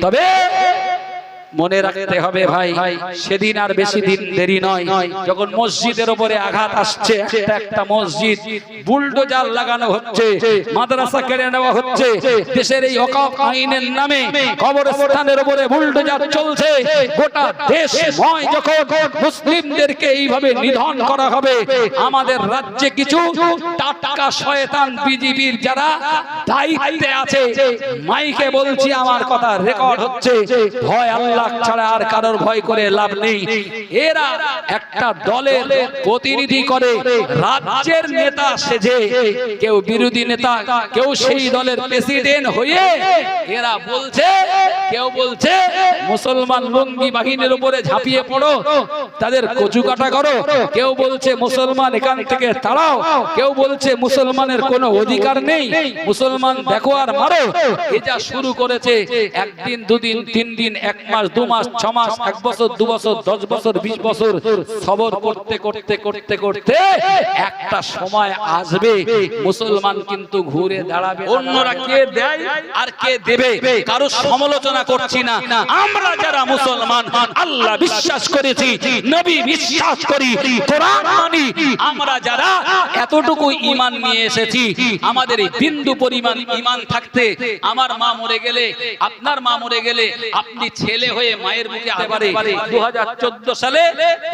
Tá bem? মনে রাখতে হবে ভাই, সেদিন আর বেশি দিন দেরি নয়। যখন মসজিদের উপরে আঘাত আসছে, একটা মসজিদ, বুলডোজার লাগানো হচ্ছে, মাদ্রাসা কেড়ে নেওয়া হচ্ছে, দেশের এই আইনের নামে কবরস্থানের উপরে বুলডোজার চলছে, গোটা দেশ নয় যখন মুসলিমদেরকে এইভাবে নিধন করা হবে। আমাদের রাজ্যে কিছু টাটকা শয়তান বিজিবির যারা দায়িত্বে আছে, মাইকে বলছি আমার কথা রেকর্ড হচ্ছে, ভয় আল্লাহ ছাড়া আর কারোর ভয় করে লাভ নেই। এরা একটা দলের প্রতিনিধি করে, রাজ্যের নেতা সেজে। কেউ বিরোধী নেতা, কেউ সেই দলের প্রেসিডেন্ট হয়ে এরা বলছে, কেউ বলছে, মুসলমান লঙ্গি বাহিনীর উপরে ঝাঁপিয়ে পড়ো, তাদের কচু কাটা করো। কেউ বলছে, মুসলমান এখান থেকে তাড়াও। কেউ বলছে, মুসলমানের কোনো অধিকার নেই। মুসলমান দেখো আর মারো। এটা শুরু করেছে, একদিন, দুদিন, তিন দিন, এক মাস দু মাস ছ মাস এক বছর দু বছর দশ বছর বিশ বছর সবর করতে করতে করতে করতে একটা সময় আসবে। মুসলমান কিন্তু ঘুরে দাঁড়াবে অন্যরা কে দেয় আর কে দেবে। কারও সমালোচনা করছি না। আমরা যারা মুসলমান আল্লাহ বিশ্বাস করেছি নবী বিশ্বাস করি কোরআন মানি। আমরা যারা এতটুকু ঈমান নিয়ে এসেছি আমাদের এই বিন্দু পরিমাণ ঈমান থাকতে আমার মা মরে গেলে আপনার মা মরে গেলে আপনি ছেলে হয়ে মায়ের মুখে আবারে 2014 সালে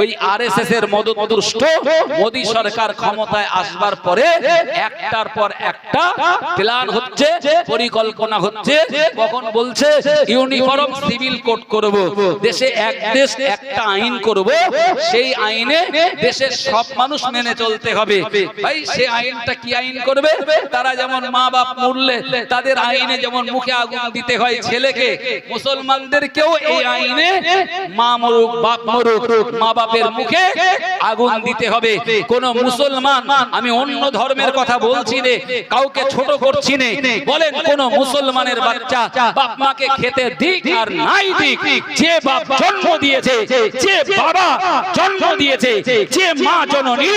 ওই আরএসএস এর মদতদুষ্ট মোদী সরকার ক্ষমতায় আসবার পরে একটার পর একটা প্ল্যান হচ্ছে পরিকল্পনা হচ্ছে কখন বলছে ইউনিফর্ম সিভিল কোড করব দেশে এক দেশ একটা আইন করব সেই আইনে দেশের সব মানুষ মেনে চলতে হবে। ভাই সে আইনটা কি আইন করবে? তারা যেমন মা বাপ মরলে তাদের আইনে যেমন মুখে আগুন দিতে হয় ছেলেকে মুসলমানদেরকেও এই আইনে মা মরুক, বাপ মরুক, মা বাপের মুখে আগুন দিতে হবে। কোন মুসলমান, আমি অন্য ধর্মের কথা বলছি নে, কাউকে ছোট করছি নে। বলেন, কোন মুসলমানের বাচ্চা বাপ মাকে খেতে দিক আর নাই দিক। যে বাপ জন্ম দিয়েছে, যে বাবা জন্ম দিয়েছে, যে মা জননী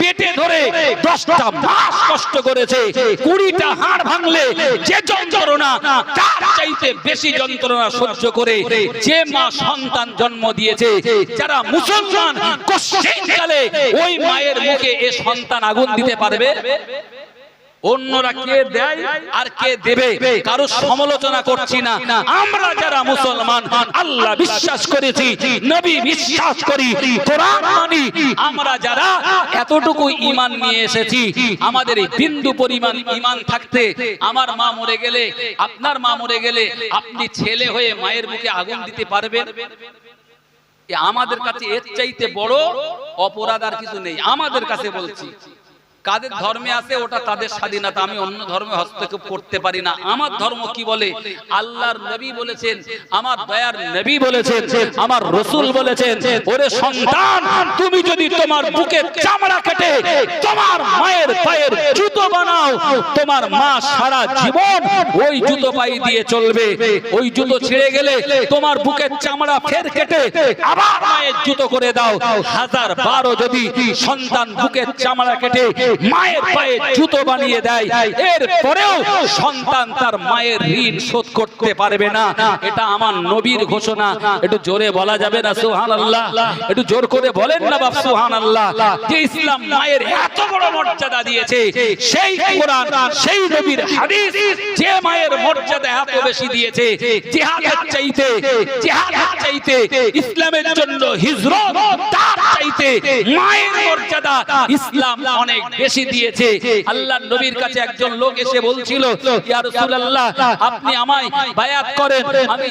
পেটে ধরে দশটা মাস কষ্ট করেছে, কুড়িটা হাড় ভাঙলে যে যন্ত্রণা, তার চাইতে বেশি যন্ত্রণা সহ্য করে যে মা সন্তান জন্ম দিয়েছে যারা মুসলমান কালে ওই মায়ের মুখে এ সন্তান আগুন দিতে পারবে? অন্যরা কে দেয় আর কে দেবে? কারও সমালোচনা করছি না। আমরা যারা মুসলমান, আল্লাহ বিশ্বাস করেছি, নবী বিশ্বাস করি আমরা যারা এতটুকু ঈমান নিয়ে এসেছি, আমাদের বিন্দু পরিমাণ ঈমান থাকতে আমার মা মরে গেলে, আপনার মা মরে গেলে আপনি ছেলে হয়ে মায়ের মুখে আগুন দিতে পারবেন? আমাদের কাছে এর চাইতে বড় অপরাধ আর কিছু নেই। আমাদের কাছে বলছি কাদের ধর্মে আছে, ওটা তাদের স্বাধীনতা। আমি অন্য ধর্মে হস্তক্ষেপ করতে পারি না। আমার ধর্ম কি বলে? আল্লাহর নবী বলেছেন, আমার দয়ার নবী বলেছেন, আমার রসুল বলেছেন, ওরে সন্তান, তুমি যদি তোমার বুকে চামড়া কেটে তোমার মায়ের পায়ের জুতো বানাও, তোমার মা সারা জীবন ওই জুতো পাই দিয়ে চলবে। ওই জুতো ছিঁড়ে গেলে তোমার বুকের চামড়া ফের কেটে আবার মায়ের জুতো করে দাও। হাজার বারো যদি সন্তান বুকের চামড়া কেটে মায়ের পায়ে জুতো বানিয়ে দেয়। এর পরেও সন্তান তার মায়ের ঋণ শোধ করতে পারবে না। এটা আমার নবীর ঘোষণা। একটু জোরে বলা যাবে না? সুহান আল্লাহ একটু জোর করে বলেন না বাপ সুহান আল্লাহ। যে ইসলাম মায়ের এত বড় মর্যাদা দিয়েছে সেই কোরআন সেই নবীর হাদিস যে মায়ের মর্যাদা এত বেশি দিয়েছে জিহাদের চাইতে জিহাদের চাইতে ইসলামের জন্য হিজরত তার চাইতে মায়ের মর্যাদা ইসলাম অনেক বেশি দিয়েছে। আল্লাহ নবীর কাছে একজন লোক এসে বলছিল আপনি আমায় বায়াত করেন। আমি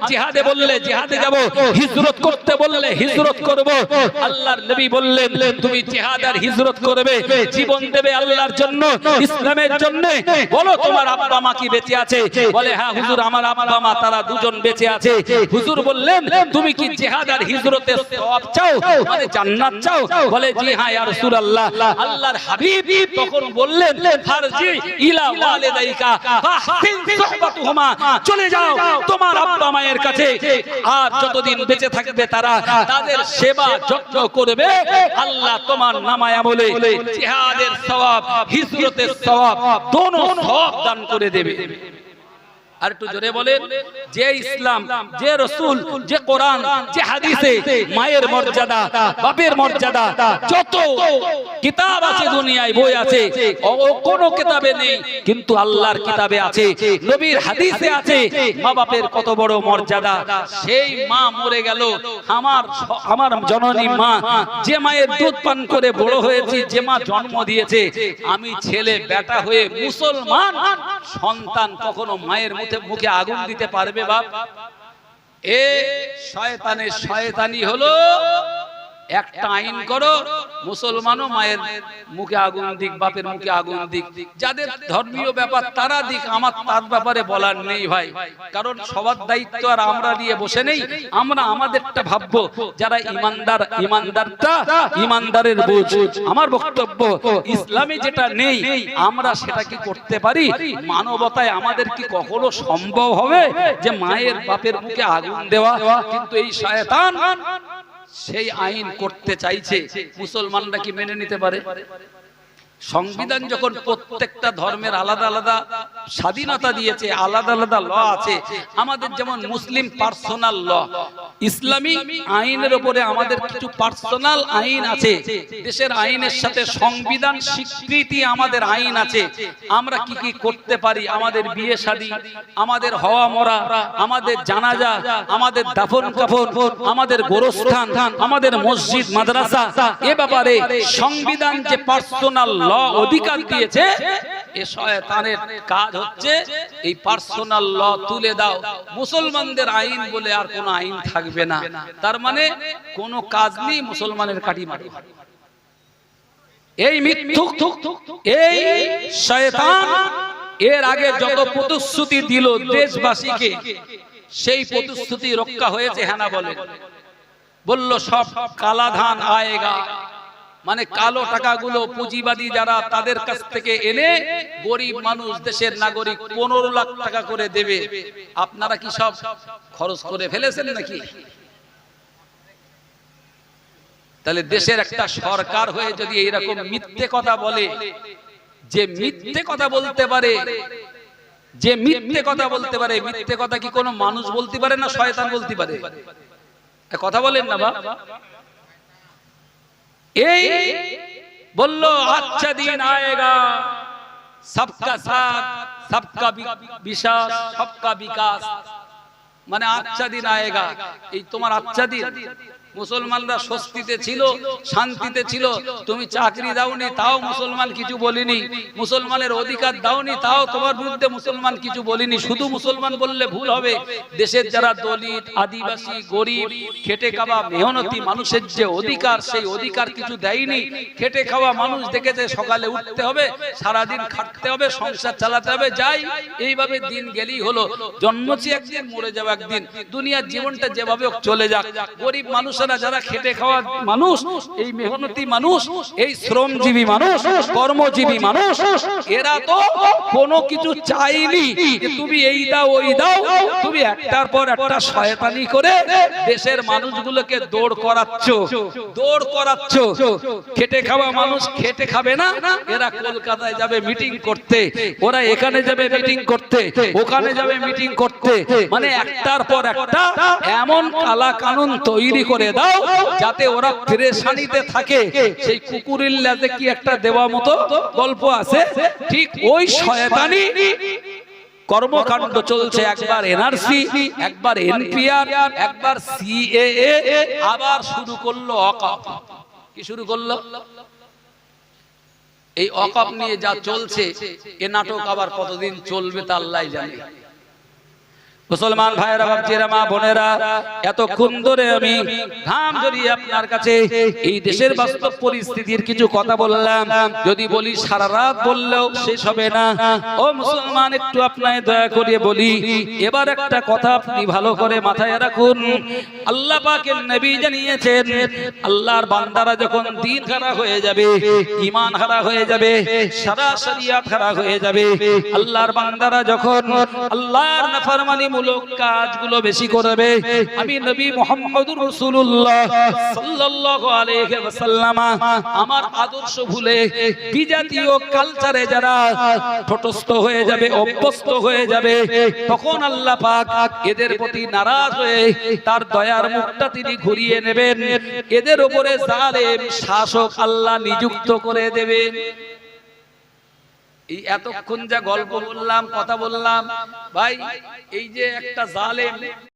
বললে যাব, হিজরত করতে বললে হিজরত করব। আল্লাহর নবী বললেন, তুমি আর হিজরত করবে, জীবন দেবে আল্লাহর জন্য, ইসলামের জন্য। বলো, তোমার আব্বা মা কি বেঁচে আছে? বলে হ্যাঁ হুজুর, আমার আব্বা মা, তারা দুজন বেঁচে আছে। হুজুর বললেন, তুমি কি জিহাদ আর হিজরতের চাও? মানে জান্নাত চাও? বলে জি হ্যাঁ ইয়া রাসূলুল্লাহ। আল্লাহর হাবিব তখন বললেন ফারজি ইলা ওয়ালিদাইকা ফাহসিন সুহবাতুহুমা। চলে যাও তোমার আব্বা মায়ের কাছে। আর যতদিন বেঁচে থাকবে তারা তাদের সেবা যত্ন করবে। আল্লাহ তোমার নামায় আমলে জিহাদের সওয়াব হিজরতের সওয়াব দোনো সওয়াব দান করে দেবে। আর একটু জোরে বলেন যে ইসলাম যে রসুল যে কোরআন যে হাদিসে মায়ের মর্যাদা বাপের মর্যাদা যত কিতাব আছে দুনিয়ায় বই আছে ও কোনো কিতাবে নেই কিন্তু আল্লাহর কিতাবে আছে নবীর হাদিসে আছে মা বাপের কত বড় মর্যাদা সেই মা মরে গেল আমার আমার জননী মা যে মায়ের দুধ পান করে বড় হয়েছি যে মা জন্ম দিয়েছে আমি ছেলে বেটা হয়ে মুসলমান সন্তান কখনো মায়ের মুখে মুখে আগুন দিতে পারবে বাপ? এ শয়তানের শয়তানি হলো একটা আইন করো, মুসলমানও মায়ের মুখে আগুন দিক, বাপের মুখে আগুন দিক। যাদের ধর্মীয় ব্যাপার তারা দিক, আমার তার ব্যাপারে বলার নেই ভাই। কারণ সবার দায়িত্ব আর আমরা নিয়ে বসে নেই, আমরা আমাদেরটা ভাববো, যারা ইমানদার, ইমানদারটা ইমানদারের বুঝ। আমার বক্তব্য, ইসলামে যেটা নেই, আমরা সেটা কি করতে পারি? মানবতায় আমাদের কি কখনো সম্ভব হবে যে মায়ের বাপের মুখে আগুন দেওয়া? কিন্তু এই শয়তান সেই আইন করতে চাইছে মুসলমানরা কি মেনে নিতে পারে? সংবিধান যখন প্রত্যেকটা ধর্মের আলাদা আলাদা স্বাধীনতা দিয়েছে, আলাদা আলাদা ল আছে, আমাদের যেমন মুসলিম পার্সোনাল ল, ইসলামী আইনের উপরে আমাদের কিছু পার্সোনাল আইন আছে, দেশের আইনের সাথে সংবিধান স্বীকৃতি আমাদের আইন আছে, আমরা কি কি করতে পারি, আমাদের বিয়ে শাদী, আমাদের হওয়া মরা, আমাদের জানাজা, আমাদের দাফন কাফন, আমাদের গোরস্থান, আমাদের মসজিদ, মাদ্রাসা, এ ব্যাপারে সংবিধান যে পার্সোনাল ল অধিকার দিয়েছে এ শয়তানের কাজ হচ্ছে এই পার্সোনাল ল তুলে দাও। মুসলমানদের আইন বলে আর কোনো আইন থাকবে না। তার মানে কোনো কাজ নেই মুসলমানের কাটি মাটি। এই মিথ্যুক এই শয়তান এর আগে যত প্রতিশ্রুতি দিল দেশবাসীকে সেই প্রতিশ্রুতি রক্ষা হয়েছে হ্যানা বলে। বলল সব কালা ধান আয়েগা। মানে কালো টাকাগুলো পুঁজিবাদী যারা তাদের কাছ থেকে এনে গরিব মানুষ দেশের নাগরিক পনেরো লাখ টাকা করে দেবে। আপনারা কি সব খরচ করে ফেলেছেন নাকি? তাহলে দেশের একটা সরকার হয়ে যদি এইরকম মিথ্যে কথা বলে যে মিথ্যে কথা বলতে পারে যে মিথ্যে কথা বলতে পারে মিথ্যে কথা কি কোনো মানুষ বলতে পারে না শয়তান বলতে পারে? কথা বলেন না বাবা এই বলল আচ্ছা দিন আয়েগা সবকা সাথ সবকা বিশ্বাস সবকা বিকাশ মানে আচ্ছা দিন আয়েগা এই তোমার আচ্ছা দিন মুসলমানরা স্বস্তিতে ছিল শান্তিতে ছিল। তুমি চাকরি দাওনি তাও মুসলমান কিছু বলিনি। মুসলমানের অধিকার দাওনি তাও তোমার বিরুদ্ধে মুসলমান কিছু বলিনি। শুধু মুসলমান বললে ভুল হবে। দেশের যারা দলিত আদিবাসী গরিব খেটে খাওয়া মেহনতি মানুষের যে অধিকার সেই অধিকার কিছু দেয়নি। খেটে খাওয়া মানুষ দেখেছে সকালে উঠতে হবে সারাদিন খাটতে হবে সংসার চালাতে হবে যাই এইভাবে দিন গেলেই হলো। জন্মছি একদিন মরে যাব একদিন। দুনিয়ার জীবনটা যেভাবে চলে যাক গরিব মানুষেরা যারা খেটে খাওয়া মানুষ, এই মেহনতি মানুষ, এই শ্রমজীবী মানুষ, কর্মজীবী মানুষ, এরা তো কোনো কিছু চাইনি তুমি এই দাও, ওই দাও, তুমি একটার পর একটা শয়তানি করে দেশের মানুষগুলোকে দৌড় করাচ্ছ দৌড় করাচ্ছ। খেটে খাওয়া মানুষ খেটে খাবে না, এরা কলকাতায় যাবে মিটিং করতে, ওরা এখানে যাবে মিটিং করতে, ওখানে যাবে মিটিং করতে মানে একটার পর একটা এমন কালা কানুন তৈরি করে দাও, যাতে ওরা প্রেশানিতে থাকে। সেই কুকুরের লেজে কি একটা দেওয়া মতো গল্প আছে? ঠিক ওই শয়তানি কর্মকাণ্ড চলছে একবার এনআরসি, একবার এনপিআর, একবার সিএএ, আবার শুরু করল কি শুরু করল? এই অকাপ নিয়ে যা চলছে, এ নাটক আবার কতদিন চলবে তা আল্লাহ জানে। মুসলমান ভাইয়েরা বাপজিরা মা বোনেরা, এতক্ষণ ধরে আমি ঘাম জড়িয়ে আপনার কাছে এই দেশের বাস্তব পরিস্থিতির কিছু কথা বললাম। যদি বলি, সারা রাত বললেও শেষ হবে না। ও মুসলমান, একটু আপনায় দয়া করে বলি, এবার একটা কথা আপনি ভালো করে মাথায় রাখুন। আল্লাহ পাকের নবী জানিয়েছেন, আল্লাহর বান্দারা যখন দিন খারাপ হয়ে যাবে ইমান হারা হয়ে যাবে, সারা শরিয়াত হারা হয়ে যাবে, আল্লাহর বান্দারা যখন আল্লাহর নাফরমানি মূলক কাজগুলো বেশি করবে। আমি নবী রাসূলুল্লাহ সাল্লাল্লাহু আলাইহি ওয়াসাল্লাম, আমার আদর্শ ভুলে বিজাতীয় কালচারে যারা হয়ে যাবে, অভ্যস্ত হয়ে যাবে, তখন আল্লাহ পাক এদের প্রতি নারাজ হয়ে তার দয়ার মুখটা তিনি ঘুরিয়ে নেবেন। এদের উপরে জালেম শাসক আল্লাহ নিযুক্ত করে দেবেন। এই এতক্ষণ যা গল্প বললাম কথা বললাম ভাই এই যে একটা জালেম